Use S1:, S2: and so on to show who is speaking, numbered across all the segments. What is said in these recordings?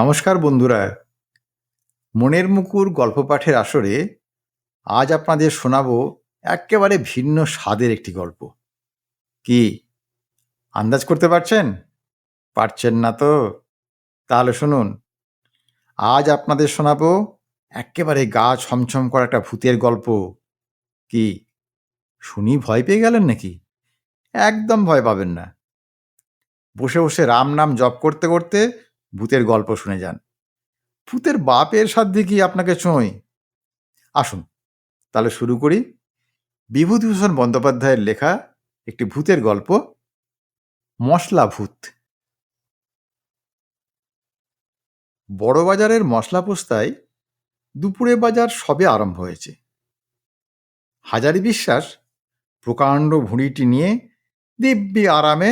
S1: নমস্কার বন্ধুরা। মনের মুকুর গল্প পাঠের আসরে আজ আপনাদের শোনাবো একেবারে ভিন্ন স্বাদের একটি গল্প। কি, আন্দাজ করতে পারছেন? পারছেন না তো? তাহলে শুনুন, আজ আপনাদের শোনাব একেবারে গা ছমছম করা একটা ভূতের গল্প। কি, শুনি ভয় পেয়ে গেলেন নাকি? একদম ভয় পাবেন না। বসে বসে রাম নাম জপ করতে করতে ভূতের গল্প শুনে যান। ভূতের বাপের সাধ্যে কি আপনাকে চোঁয় আসুন, তাহলে শুরু করি। বিভূতিভূষণ বন্দ্যোপাধ্যায়ের লেখা একটি ভূতের গল্প, মশলা ভূত। বড়বাজারের মশলা পোস্তায় দুপুরে বাজার সবে আরম্ভ হয়েছে। হাজারি বিশ্বাস প্রকাণ্ড ভুঁড়িটি নিয়ে দিব্যি আরামে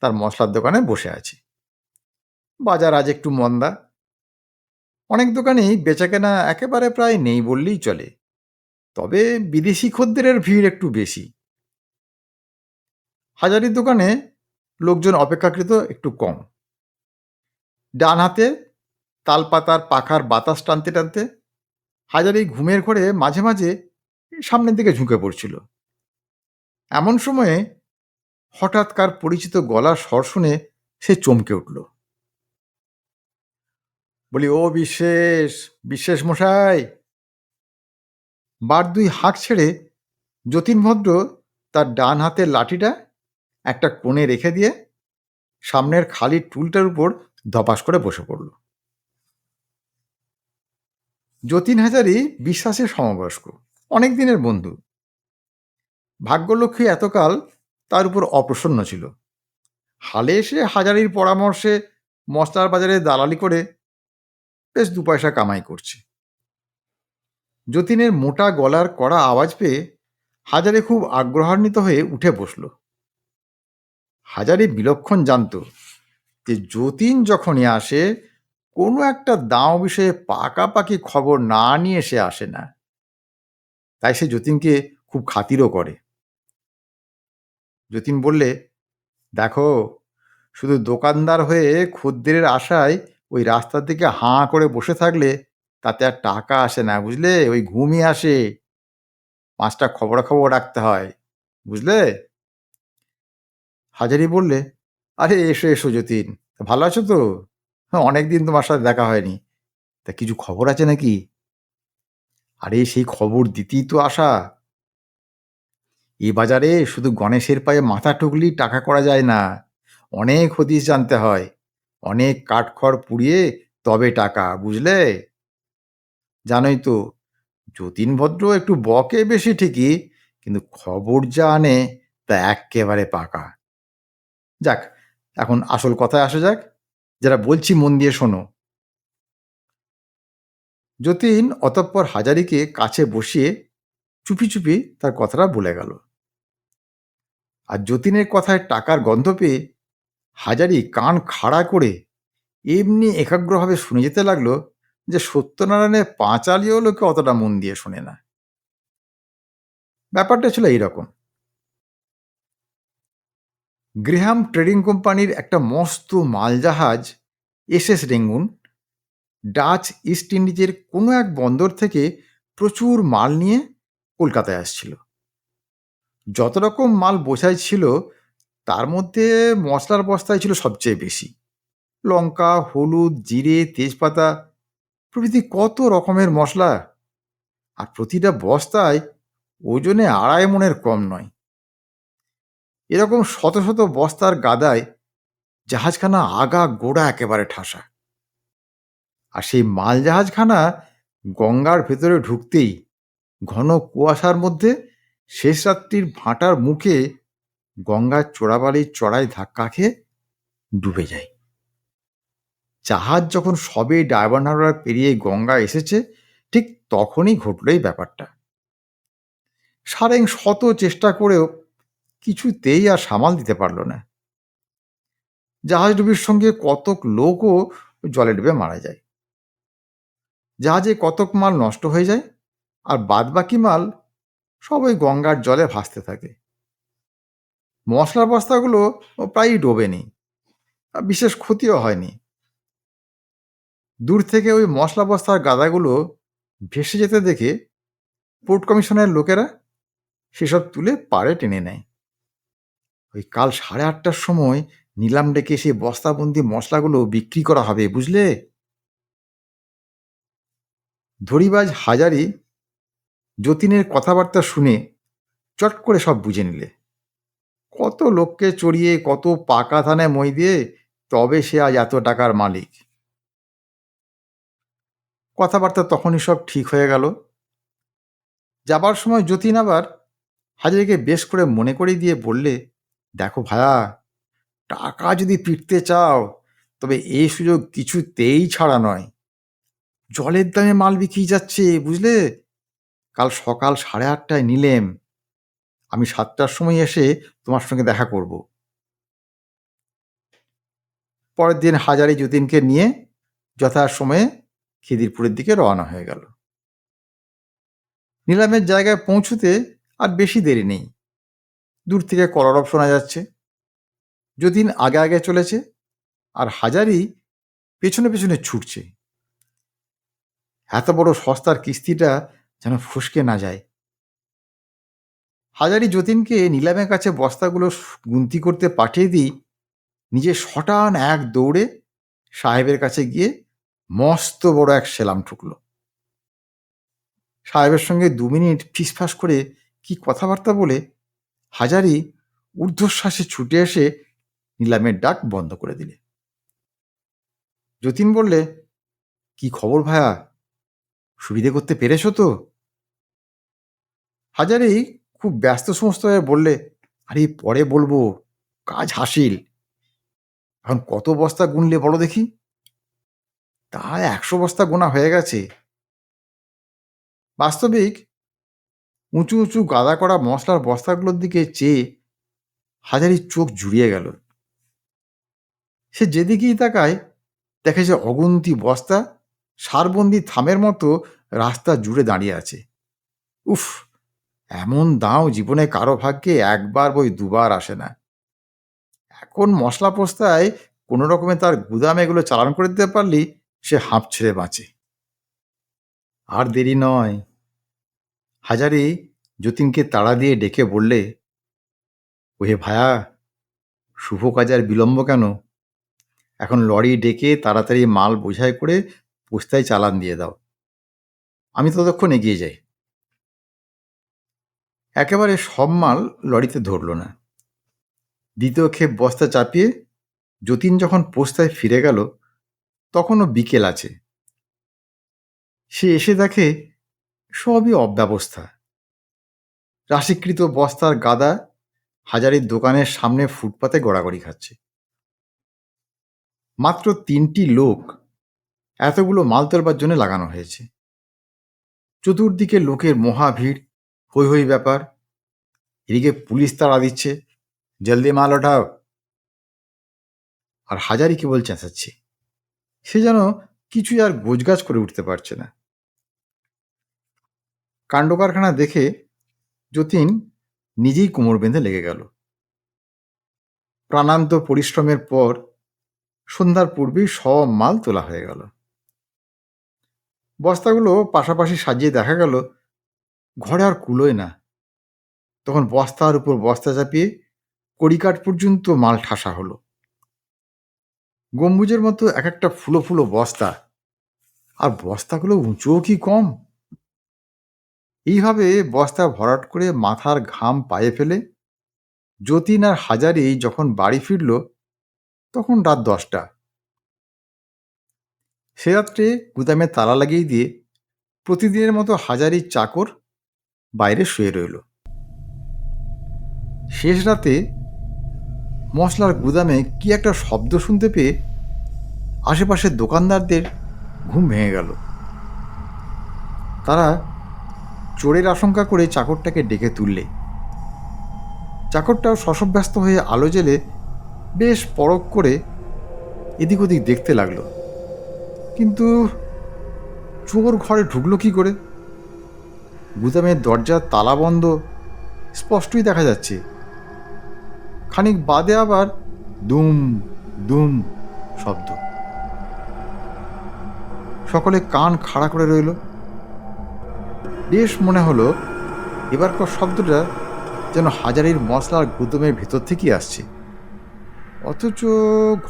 S1: তার মশলার দোকানে বসে আছে। বাজার আজ একটু মন্দা। অনেক দোকানেই বেচাকেনা একেবারে প্রায় নেই বললেই চলে। তবে বিদেশি খদ্দেরের ভিড় একটু বেশি। হাজারির দোকানে লোকজন অপেক্ষাকৃত একটু কম। ডান হাতে তালপাতার পাখার বাতাস টানতে টানতে হাজারি ঘুমের ঘরে মাঝে মাঝে সামনের দিকে ঝুঁকে পড়ছিল। এমন সময়ে হঠাৎ কার পরিচিত গলার স্বর শুনে সে চমকে উঠল। বলি, ও বিশেষ বিশেষ মশাই। বার দুই হাঁক ছেড়ে যতীন ভদ্র তার ডান হাতের লাঠিটা একটা কোণে রেখে দিয়ে সামনের খালি টুলটার উপর ধপাস করে বসে পড়ল। যতীন হাজারি বিশ্বাসের সমবয়স্ক, অনেক দিনের বন্ধু। ভাগ্যলক্ষ্মী এতকাল তার উপর অপ্রসন্ন ছিল। হালে এসে হাজারির পরামর্শে মশলার বাজারে দালালি করে বেশ দু পয়সা কামাই করছে। যতীনের মোটা গলার কড়া আওয়াজ পেয়ে হাজারে খুব আগ্রহান্বিত হয়ে উঠে বসল। হাজারে বিলক্ষণ জানত যে যতীন যখনই আসে, কোনো একটা দাম বিষয়ে পাকাপাকি খবর না নিয়ে সে আসে না। তাই সে যতীনকে খুব খাতিরও করে। যতীন বললে, দেখো, শুধু দোকানদার হয়ে খদ্দেরের আশায় ওই রাস্তার দিকে হাঁ করে বসে থাকলে তাতে আর টাকা আসে না, বুঝলে? ওই ঘুমই আসে। পাঁচটা খবরাখবর রাখতে হয়, বুঝলে? হাজারি বললে, আরে, এসো এসো যতীন, ভালো আছো তো? হ্যাঁ অনেকদিন তোমার সাথে দেখা হয়নি। তা কিছু খবর আছে নাকি? আরে, সেই খবর দিতেই তো আসা এ বাজারে শুধু গণেশের পায়ে মাথা টুকলি টাকা করা যায় না। অনেক হদিস জানতে হয়। অনেক কাঠখড় পুড়িয়ে তবে টাকা, বুঝলে? জানোই তো যতীন ভদ্র একটু বকে বেশি ঠিকই, কিন্তু খবর যা আনে তা একেবারে পাকা। যাক, এখন আসল কথায় আসা যাক যারা বলছি মন দিয়ে শোনো। যতীন অতঃপর হাজারিকে কাছে বসিয়ে চুপি চুপি তার কথাটা বলে গেল। আর যতীনের কথায় টাকার গন্ধ পেয়ে হাজারি কান খাড়া করে এমনি একাগ্রভাবে শুনে যেতে লাগল যে সত্যনারায়ণের পাঁচালিও লোকে অতটা মন দিয়ে শোনে না। ব্যাপারটা ছিল এইরকম। গ্রেহাম ট্রেডিং কোম্পানির একটা মস্ত মালজাহাজ, S S Rangoon, Dutch East ইন্ডিজের কোনো এক বন্দর থেকে প্রচুর মাল নিয়ে কলকাতায় আসছিল। যত রকম মাল বোঝাই ছিল তার মধ্যে মশলার বস্তায় ছিল সবচেয়ে বেশি। লঙ্কা, হলুদ, জিরে, তেজপাতা, প্রভৃতি কত রকমের মশলা। আর প্রতিটা বস্তায় ওজনে আড়াই মনের কম নয়। এরকম শত শত বস্তার গাদায় জাহাজখানা আগা গোড়া একেবারে ঠাসা। আর সেই মাল জাহাজখানা গঙ্গার ভেতরে ঢুকতেই ঘন কুয়াশার মধ্যে শেষ রাত্রির ভাঁটার মুখে গঙ্গার চোরাবালির চড়ায় ধাক্কা খেয়ে ডুবে যায়। জাহাজ যখন সবে ডায়বানারা পেরিয়ে গঙ্গা এসেছে, ঠিক তখনই ঘটল এই ব্যাপারটা। সারেং শত চেষ্টা করেও কিছুতেই আর সামাল দিতে পারল না। জাহাজ ডুবির সঙ্গে কতক লোকও জলে ডুবে মারা যায়। জাহাজে কতক মাল নষ্ট হয়ে যায়, আর বাদবাকি মাল সবই গঙ্গার জলে ভাসতে থাকে। মশলার বস্তাগুলো প্রায়ই ডোবেনি বিশেষ ক্ষতিও হয়নি। দূর থেকে ওই মশলা বস্তার গাদাগুলো ভেসে যেতে দেখে পোর্ট কমিশনের লোকেরা সেসব তুলে পাড়ে টেনে নেয়। ওই কাল সাড়ে আটটার সময় নিলাম ডেকে সেই বস্তাবন্দি মশলাগুলো বিক্রি করা হবে, বুঝলে? ধরিবাজ হাজারি যতীনের কথাবার্তা শুনে চট করে সব বুঝে নিলে। কত লোককে চড়িয়ে, কত পাকা ধানে মই দিয়ে তবে সে আজ এত টাকার মালিক। কথাবার্তা তখনই সব ঠিক হয়ে গেল। যাবার সময় যতীন আবার হাজারিকে বেশ করে মনে করিয়ে দিয়ে বললে, দেখো ভায়া, টাকা যদি ফিরতে চাও, তবে এই সুযোগ কিছুতেই ছাড়া নয়। জলের দামে মাল বিক্রি যাচ্ছে, বুঝলে? কাল সকাল সাড়ে আটটায় নিলেম। আমি সাতটার সময় এসে তোমার সঙ্গে দেখা করব। পরের দিন হাজারি যতীনকে নিয়ে যথাসময়ে খিদিরপুরের দিকে রওনা হয়ে গেল। নিলামের জায়গায় পৌঁছতে আর বেশি দেরি নেই। দূর থেকে কলরব শোনা যাচ্ছে। যতীন আগে আগে চলেছে আর হাজারি পেছনে পেছনে ছুটছে। এত বড় সস্তার কিস্তিটা যেন ফুসকে না যায়। হাজারি যতীনকে নিলামের কাছে বস্তাগুলো গুনতি করতে পাঠিয়ে দিই, নিজে শটান এক দৌড়ে সাহেবের কাছে গিয়ে মস্ত বড় এক সেলাম ঠুকলো। সাহেবের সঙ্গে দু মিনিট ফিসফাস করে কি কথাবার্তা বলে, হাজারি ঊর্ধ্বশ্বাসে ছুটে এসে নিলামের ডাক বন্ধ করে দিলে। যতীন বললে, কি খবর ভায়া? সুবিধে করতে পেরেছ তো? হাজারি খুব ব্যস্ত সমস্ত হয়ে বললে, আরে, পরে বলব, কাজ হাসিল। এখন কত বস্তা গুনলে বলো দেখি? তা একশো বস্তা গোনা হয়ে গেছে। বাস্তবিক, উঁচু উঁচু গাদা করা মশলার বস্তাগুলোর দিকে চেয়ে হাজারি চোখ জুড়িয়ে গেল। সে যেদিকেই তাকায়, দেখে যে অগুন্তি বস্তা সারবন্দি থামের মতো রাস্তা জুড়ে দাঁড়িয়ে আছে। উফ! এমন দাও জীবনে কারও ভাগ্যে একবার বই দুবার আসে না। এখন মশলা পোস্তায় কোনো রকমে তার গুদামে এগুলো চালান করে দিতে পারলি, সে হাঁপ ছেড়ে বাঁচে। আর দেরি নয়। হাজারি যতীনকে তাড়া দিয়ে ডেকে বললে, ওহে ভায়া, শুভ কাজে আর বিলম্ব কেন? এখন লরি ডেকে তাড়াতাড়ি মাল বোঝাই করে পোস্তায় চালান দিয়ে দাও। আমি ততক্ষণ এগিয়ে যাই। একেবারে সব মাল লরিতে ধরল না। দ্বিতীয় ক্ষেপ বস্তা চাপিয়ে যতীন যখন পোস্তায় ফিরে গেল, তখনও বিকেল আছে। সে এসে দেখে সবই অব্যবস্থা। রাশিকৃত বস্তার গাদা হাজারির দোকানের সামনে ফুটপাতে গড়াগড়ি খাচ্ছে। মাত্র তিনটি লোক এতগুলো মাল তোলবার জন্য লাগানো হয়েছে। চতুর্দিকে লোকের মহা হই হই ব্যাপার। এদিকে পুলিশ তাড়া দিচ্ছে। জলদি মাল ওঠাও। আর হাজারি কেবল চেঁচাচ্ছে। সে যেন কিছুই আর গোজগাজ করে উঠতে পারছে না। কাণ্ড কারখানা দেখে যতীন নিজেই কোমর বেঁধে লেগে গেল। প্রাণান্ত পরিশ্রমের পর সন্ধ্যার পূর্বেই সব মাল তোলা হয়ে গেল। বস্তাগুলো পাশাপাশি সাজিয়ে দেখা গেল ঘরে আর কুলোয় না। তখন বস্তার উপর বস্তা চাপিয়ে কড়িকাঠ পর্যন্ত মাল ঠাসা হলো। গম্বুজের মতো এক একটা ফুলো ফুলো বস্তা। আর বস্তাগুলো উঁচুও কি কম? এইভাবে বস্তা ভরাট করে মাথার ঘাম পায়ে ফেলে যতীন আর হাজারি যখন বাড়ি ফিরল, তখন রাত দশটা। সে রাত্রে গুদামে তালা লাগিয়ে দিয়ে প্রতিদিনের মতো হাজারি চাকর বাইরে শুয়ে রইল। শেষ রাতে মশলার গুদামে কি একটা শব্দ শুনতে পেয়ে আশেপাশের দোকানদারদের ঘুম ভেঙে গেল। তারা চোরের আশঙ্কা করে চাকরটাকে ডেকে তুললে। চাকরটাও শশব্যস্ত হয়ে আলো জেলে বেশ পরক করে এদিক ওদিক দেখতে লাগল। কিন্তু চোর ঘরে ঢুকলো কি করে? গুদামের দরজার তালা বন্ধ। স্পষ্টই দেখা যাচ্ছে। খানিক বাদে আবার দুম দুম শব্দ। সকলে কান খাড়া করে রইল। বেশ মনে হলো, এবারকার শব্দটা যেন হাজারির মশলার গুদমের ভেতর থেকেই আসছে। অথচ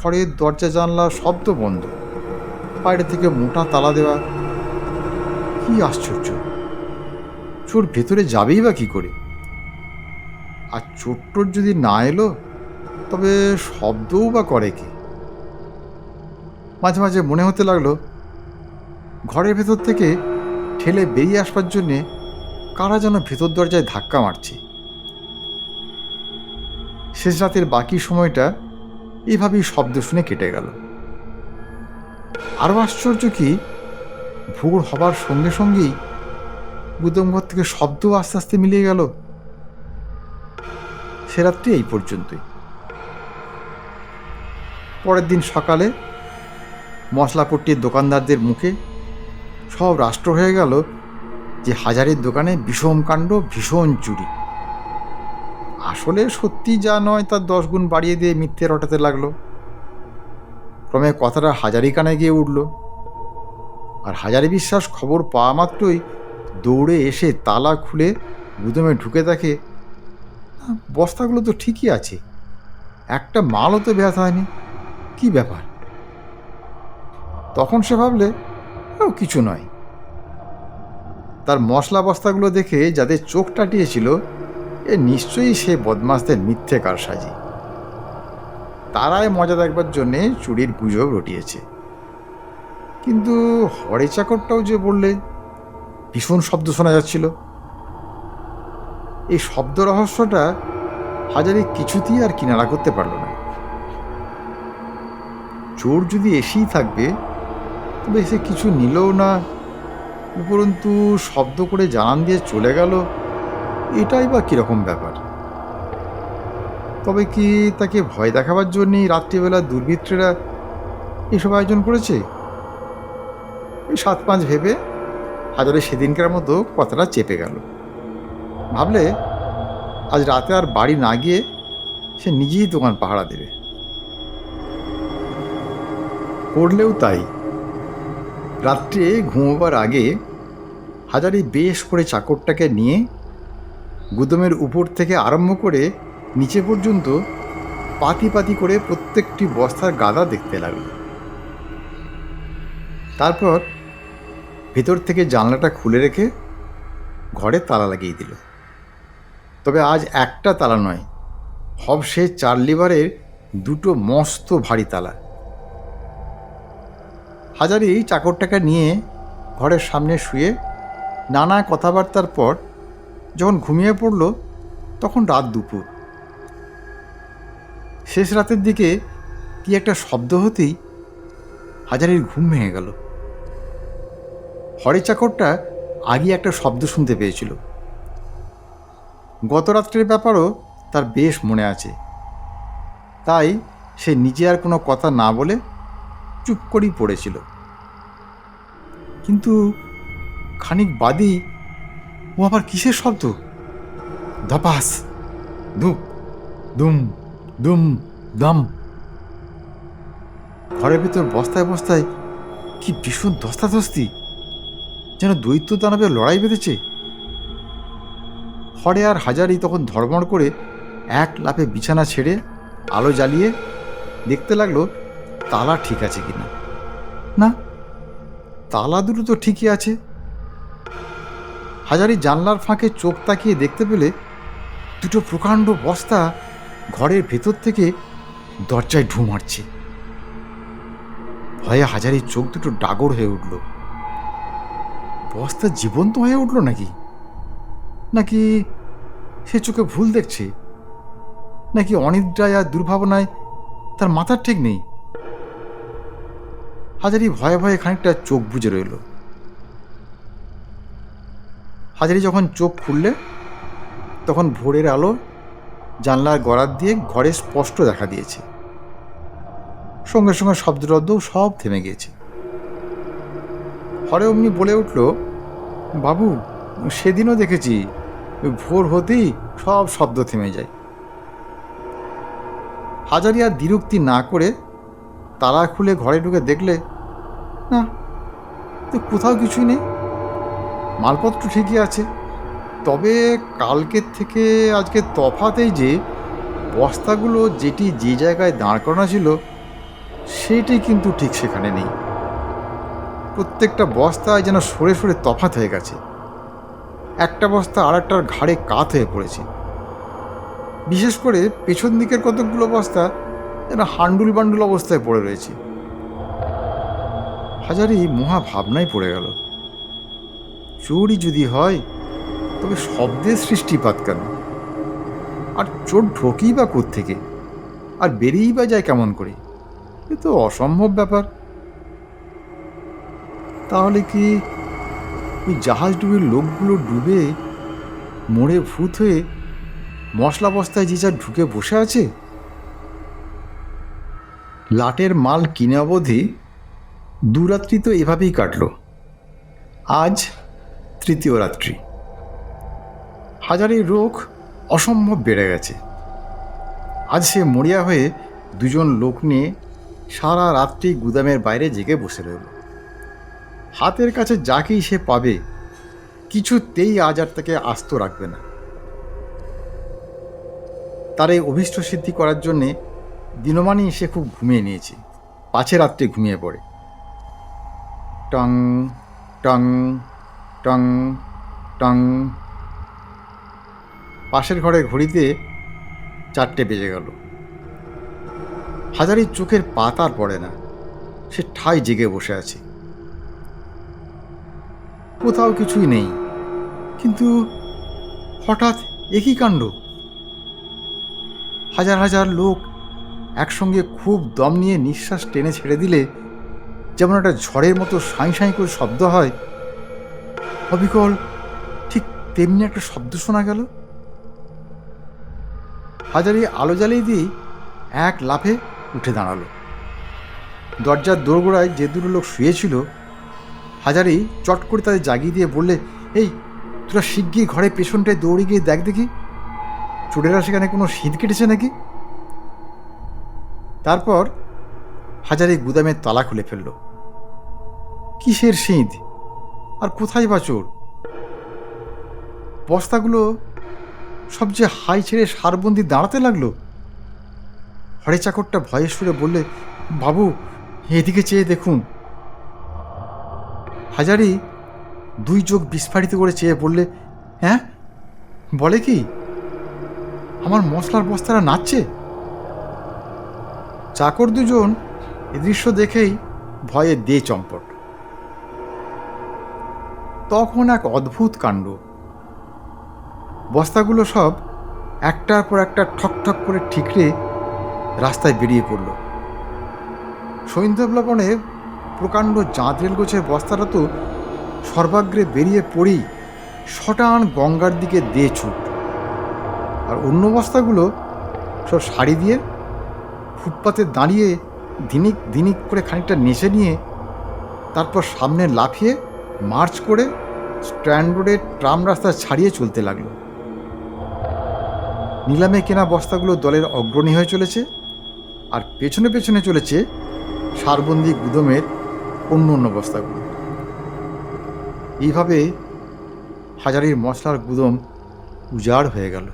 S1: ঘরের দরজা জানলা শব্দ বন্ধ। বাইরে থেকে মোটা তালা দেওয়া। কি আশ্চর্য! চোর ভেতরে যাবেই বা কি করে? আর চোরটোর যদি না এলো, তবে শব্দও বা করে কি? মাঝে মাঝে মনে হতে লাগল, ঘরের ভেতর থেকে ঠেলে বেরিয়ে আসবার জন্যে কারা যেন ভেতর দরজায় ধাক্কা মারছে। শেষ রাতের বাকি সময়টা এইভাবেই শব্দ শুনে কেটে গেল। আরও আশ্চর্য কি, ভোর হবার সঙ্গে সঙ্গেই গুদমঘর থেকে শব্দ আস্তে আস্তে মিলিয়ে গেল। সে রাত্রি এই পর্যন্তই। পরের দিন সকালে মশলাপট্টির দোকানদারদের মুখে সব রাষ্ট্র হয়ে গেল যে হাজারের দোকানে বিষম কাণ্ড, ভীষণ চুরি। আসলে সত্যি যা নয় তার দশ গুণ বাড়িয়ে দিয়ে মিথ্যে রটাতে লাগল। ক্রমে কথাটা হাজারি কানে গিয়ে উঠল। আর হাজারি বিশ্বাস খবর পাওয়া মাত্রই দৌড়ে এসে তালা খুলে গুদমে ঢুকে দেখে বস্তাগুলো তো ঠিকই আছে। একটা মালও তো ব্যথা হয়নি। কি ব্যাপার? তখন সে ভাবলে, ও, কিছু নয়। তার মশলা বস্তাগুলো দেখে যাদের চোখ টাটিয়েছিল, এ নিশ্চয়ই সে বদমাসদের মিথ্যে কারসাজি। তারাই মজা দেখবার জন্যে চুরির গুজব রটিয়েছে। কিন্তু হরে চাকরটাও যে বললে ভীষণ শব্দ শোনা যাচ্ছিল। এই শব্দ রহস্যটা হাজারে কিছুতেই আর কিনারা করতে পারল না। চোর যদি এসেই থাকবে, তবে সে কিছু নিলও না। উপরন্তু শব্দ করে জানান দিয়ে চলে গেল, এটাই বা কীরকম ব্যাপার? তবে কি তাকে ভয় দেখাবার জন্যই রাত্রিবেলা দুর্বৃত্তরা এসব আয়োজন করেছে? সাত পাঁচ ভেবে হাজারে সেদিনকার মতো কথাটা চেপে গেল। ভাবলে আজ রাতে আর বাড়ি না গিয়ে সে নিজেই দোকান পাহারা দেবে। করলেও তাই। রাত্রে ঘুমোবার আগে হাজারি বেশ করে চাকরটাকে নিয়ে গুদমের উপর থেকে আরম্ভ করে নিচে পর্যন্ত পাতি পাতি করে প্রত্যেকটি বস্তার গাদা দেখতে লাগল। তারপর ভেতর থেকে জানলাটা খুলে রেখে ঘরে তালা লাগিয়ে দিল। তবে আজ একটা তালা নয় হব সে চার লিভারের দুটো মস্ত ভারী তালা। হাজারি চাকরটাকে নিয়ে ঘরের সামনে শুয়ে নানা কথাবার্তার পর যখন ঘুমিয়ে পড়ল, তখন রাত দুপুর। শেষ রাতের দিকে কি একটা শব্দ হতেই হাজারির ঘুম ভেঙে গেল। হরে চাকরটা আগে একটা শব্দ শুনতে পেয়েছিল। গত রাত্রের ব্যাপারও তার বেশ মনে আছে। তাই সে নিজে আর কোনো কথা না বলে চুপ করেই পড়েছিল। কিন্তু খানিক বাদেই ও আবার কিসের শব্দ? ধপাস, ধুপ দুম দুম দম ঘরের ভিতর বস্তায় বস্তায় কি ভীষণ ধস্তাধস্তি! যেন দৈত্য দানবে লড়াই বেঁধেছে। হরে আর হাজারি তখন ধর্মড় করে এক লাফে বিছানা ছেড়ে আলো জ্বালিয়ে দেখতে লাগল, তালা ঠিক আছে কিনা। না, তালা দুটো তো ঠিকই আছে। হাজারি জানলার ফাঁকে চোখ তাকিয়ে দেখতে পেলে দুটো প্রকাণ্ড বস্তা ঘরের ভেতর থেকে দরজায় ঢু মারছে। ভয়ে হাজারির চোখ দুটো ডাগর হয়ে উঠল। বস্তা জীবন্ত হয়ে উঠল নাকি? নাকি সে চোখে ভুল দেখছে? নাকি অনিদ্রায় আর দুর্ভাবনায় তার মাথার ঠিক নেই? হাজারি ভয়ে ভয়ে খানিকটা চোখ বুজে রইল। হাজারি যখন চোখ খুললে, তখন ভোরের আলো জানলার গড়ার দিয়ে ঘরে স্পষ্ট দেখা দিয়েছে। সঙ্গে সঙ্গে শব্দরদ্দও সব থেমে গিয়েছে। হরে অমনি বলে উঠল, বাবু, সেদিনও দেখেছি, ভোর হতেই সব শব্দ থেমে যায়। হাজারি আর দ্বিরুক্তি না করে তালা খুলে ঘরে ঢুকে দেখলে, না, তো কোথাও কিছুই নেই। মালপত্র ঠিকই আছে। তবে কালকের থেকে আজকে তফাতেই যে বস্তাগুলো যেটি যে জায়গায় দাঁড় করানো ছিল, সেটি কিন্তু ঠিক সেখানে নেই। প্রত্যেকটা বস্তায় যেন সরে সরে তফাত হয়ে গেছে। একটা বস্তা আর একটার ঘাড়ে কাত হয়ে পড়েছে। বিশেষ করে পেছন দিকের কতকগুলো বস্তা যেন হান্ডুল বান্ডুল অবস্থায় পড়ে রয়েছে। হাজারি মহা ভাবনায় পড়ে গেল। চোরই যদি হয়, তবে শব্দের সৃষ্টিপাত কেন? আর চোর ঢোকেই বা থেকে আর বেরিয়েই বা যায় কেমন করে? এ তো অসম্ভব ব্যাপার। তাহলে কি ওই জাহাজ ডুবির লোকগুলো ডুবে মোড়ে ভূত হয়ে মশলা বস্তায় যে যা ঢুকে বসে আছে? লাটের মাল কিনে অবধি দুরাত্রি তো এভাবেই কাটল। আজ তৃতীয় রাত্রি। হাজারের রোগ অসম্ভব বেড়ে গেছে। আজ সে মরিয়া হয়ে দুজন লোক নিয়ে সারা রাত্রি গুদামের বাইরে জেগে বসে রইল। হাতের কাছে যাকেই সে পাবে, কিছুতেই আজ আর তাকে আস্ত রাখবে না। তার এই অভীষ্ট সিদ্ধি করার জন্যে দিনমানই সে খুব ঘুমিয়ে নিয়েছে, পাছে রাত্রে ঘুমিয়ে পড়ে। টং টং টং টং। পাশের ঘরে ঘড়িতে চারটে বেজে গেল। হাজারির চোখের পাতার পড়ে না, সে ঠাই জেগে বসে আছে। কোথাও কিছুই নেই। কিন্তু হঠাৎ একই কাণ্ড। হাজার হাজার লোক একসঙ্গে খুব দম নিয়ে নিঃশ্বাস টেনে ছেড়ে দিলে যেমন একটা ঝড়ের মতো সাঁই সাঁই করে শব্দ হয়। অবিকল ঠিক তেমনি একটা শব্দ শোনা গেল। হাজারি আলো জ্বালিয়ে দিয়ে এক লাফে উঠে দাঁড়াল। দরজার দোরগোড়ায় যে দুটো লোক শুয়েছিল হাজারি চট করে তাদের জাগিয়ে দিয়ে বললে, এই, তোরা শিগগির ঘরে পেছনটায় দৌড়ে গিয়ে দেখ দেখি। চোরেরা সেখানে কোনো শীত কেটেছে নাকি? তারপর হাজারি গুদামের তালা খুলে ফেলল। কিসের শীত? আর কোথায় বা চোর? বস্তাগুলো সবচেয়ে হাই ছেড়ে সারবন্দি দাঁড়াতে লাগল। হরে চাকরটা ভয়ের সুরে বললে, বাবু, এদিকে চেয়ে দেখুন। হাজারি দুই চোখ বিস্ফারিত করে চেয়ে বললে হ্যাঁ? বলে কি, আমার মশলার বস্তারা নাচছে? চাকর দুজন এ দৃশ্য দেখেই ভয়ে দে চম্পট। তখন এক অদ্ভুত কাণ্ড। বস্তাগুলো সব একটার পর একটা ঠক ঠক করে ঠিকরে রাস্তায় বেরিয়ে পড়ল। সৈন্যপ্লাবনে প্রকাণ্ড চাঁদ গোছের বস্তাটা তো সর্বাগ্রে বেরিয়ে পড়েই শটান গঙ্গার দিকে দে ছুট। আর অন্য বস্তাগুলো সব শাড়ি দিয়ে ফুটপাতে দাঁড়িয়ে দিনিক দিনিক করে খানিকটা নেচে নিয়ে তারপর সামনে লাফিয়ে মার্চ করে স্ট্যান্ড রোডের ট্রাম রাস্তা ছাড়িয়ে চলতে লাগল। নিলামে কেনা বস্তাগুলো দলের অগ্রণী হয়ে চলেছে আর পেছনে পেছনে চলেছে সারবন্দি গুদমের অন্য অন্য বস্তাগুলো। এইভাবে হাজারির মশলার গুদম উজাড় হয়ে গেল।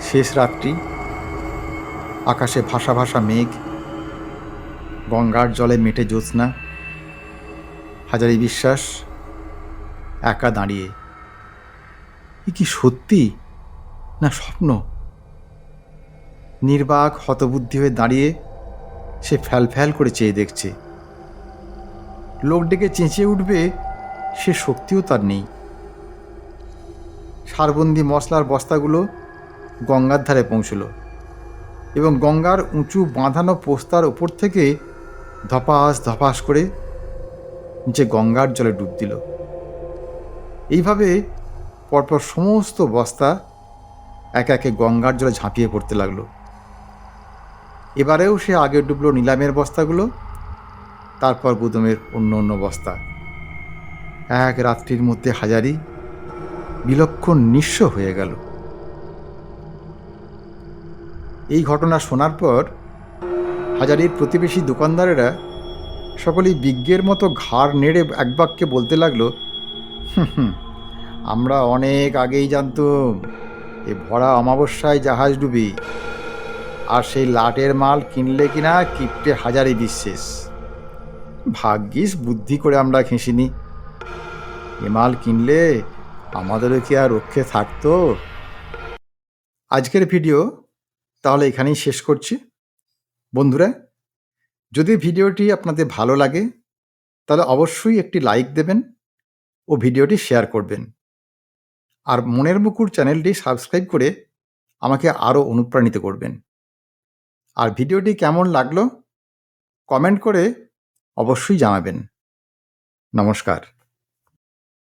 S1: শেষ রাত্রি, আকাশে ভাসা ভাসা মেঘ, গঙ্গার জলে মেটে জ্যোৎস্না, হাজারি বিশ্বাস একা দাঁড়িয়ে। এ কি সত্যি না স্বপ্ন? নির্বাক হতবুদ্ধি হয়ে দাঁড়িয়ে সে ফ্যাল ফ্যাল করে চেয়ে দেখছে। লোক ডেকে চেঁচিয়ে উঠবে, সে শক্তিও তার নেই। সারবন্দি মশলার বস্তাগুলো গঙ্গার ধারে পৌঁছল এবং গঙ্গার উঁচু বাঁধানো পোস্তার ওপর থেকে ধপাস ধপাস করে নিচে গঙ্গার জলে ডুব দিল। এইভাবে পরপর সমস্ত বস্তা একে একে গঙ্গার জলে ঝাঁপিয়ে পড়তে লাগল। এবারেও সে আগে ডুবলো নিলামের বস্তাগুলো তারপর গুদমের অন্য অন্য বস্তা। এক রাত্রির মধ্যে হাজারি বিলক্ষণ নিঃস্ব হয়ে গেল। এই ঘটনা শোনার পর হাজারির প্রতিবেশী দোকানদারেরা সকলেই বিজ্ঞের মতো ঘাড় নেড়ে এক বাক্যে বলতে লাগল "হুম হুম, আমরা অনেক আগেই জানতুম এ ভরা অমাবস্যায় জাহাজ ডুবি আর সেই লাটের মাল কিনলে কিনা কিপটে হাজারি বিশ্বাস ভাগ্যিস বুদ্ধি করে আমরা ঘেঁষিনি। এ মাল কিনলে আমাদেরও কি আর রক্ষে থাকতো? আজকের ভিডিও তাহলে এখানেই শেষ করছি। বন্ধুরা, যদি ভিডিওটি আপনাদের ভালো লাগে, তাহলে অবশ্যই একটি লাইক দেবেন ও ভিডিওটি শেয়ার করবেন। আর মনের মুকুর চ্যানেলটি সাবস্ক্রাইব করে আমাকে আরও অনুপ্রাণিত করবেন। আর ভিডিওটি কেমন লাগল? কমেন্ট করে অবশ্যই জানাবেন। নমস্কার।